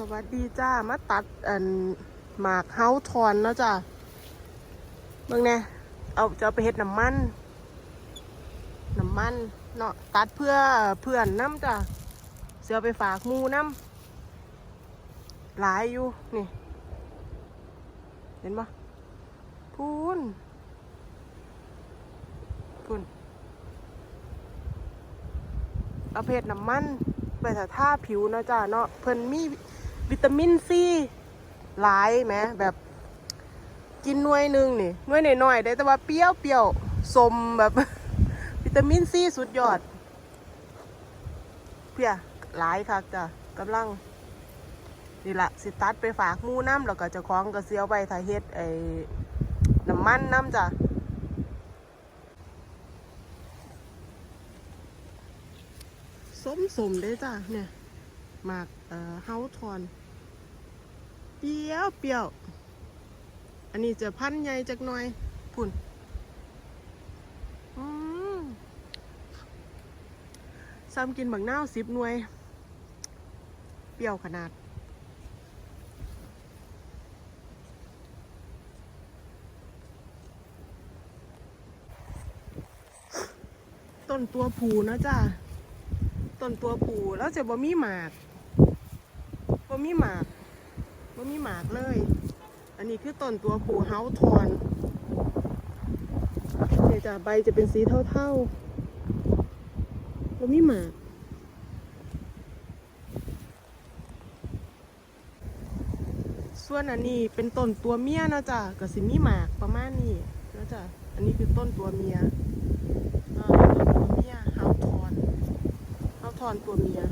สวัสดีจ้า มาตัดอันหมากเฮาทอนนะจ้าเบิ่งแน่เอาจะเอาไปเฮ็ดน้ำมัน น้ำมันเนาะตัดเพื่อเพื่อนน้ำจ้าเสือไปฝากมูน้ำหลายอยู่นี่ เห็นปะพูนพูนเอาเพชรน้ำมันไปถ้าท่าผิวเนาะจ้าเนาะเพิ่นมี วิตามินซีหลายแหมแบบกินหน่วยหนึ่งนี่หน่วยหน่อยๆได้แต่ว่าเปรี้ยวเปรี้ยวสมแบบ วิตามินซีสุดยอด เพียหลายคักจ้ะกำลังนี่ละสิตัดไปฝากมูน้ำแล้วก็จะคล้องก็เสียวไปถ่ายเฮ็ดไอ้น้ำมันน้ำจ้ะสมสมเด้จ้ะเนี่ย มากเอ่อเฮาทอน เปรี้ยวเปรี้ยว อันนี้จะพันใหญ่จักหน่อยพุ่นอืมซ้ำกินบักนาวสิบหน่วย เปรี้ยวขนาด ต้นตัวผูนะจ้ะต้นตัวผูแล้วจะบ่มีหมาก บ่มีหมากบ่มีหมากเลย อันนี้คือต้นตัวผูเฮาทอนเนี่ยจ้ะใบจะเป็นสีเท่าๆบ่มีหมากส่วนอันนี้เป็นต้นตัวเมียเนาะจ้ะก็สิมีหมากประมาณนี้เนาะจ้ะอันนี้คือต้นตัวเมียต้นตัวเมียเฮาทอนเฮาทอนตัวเมีย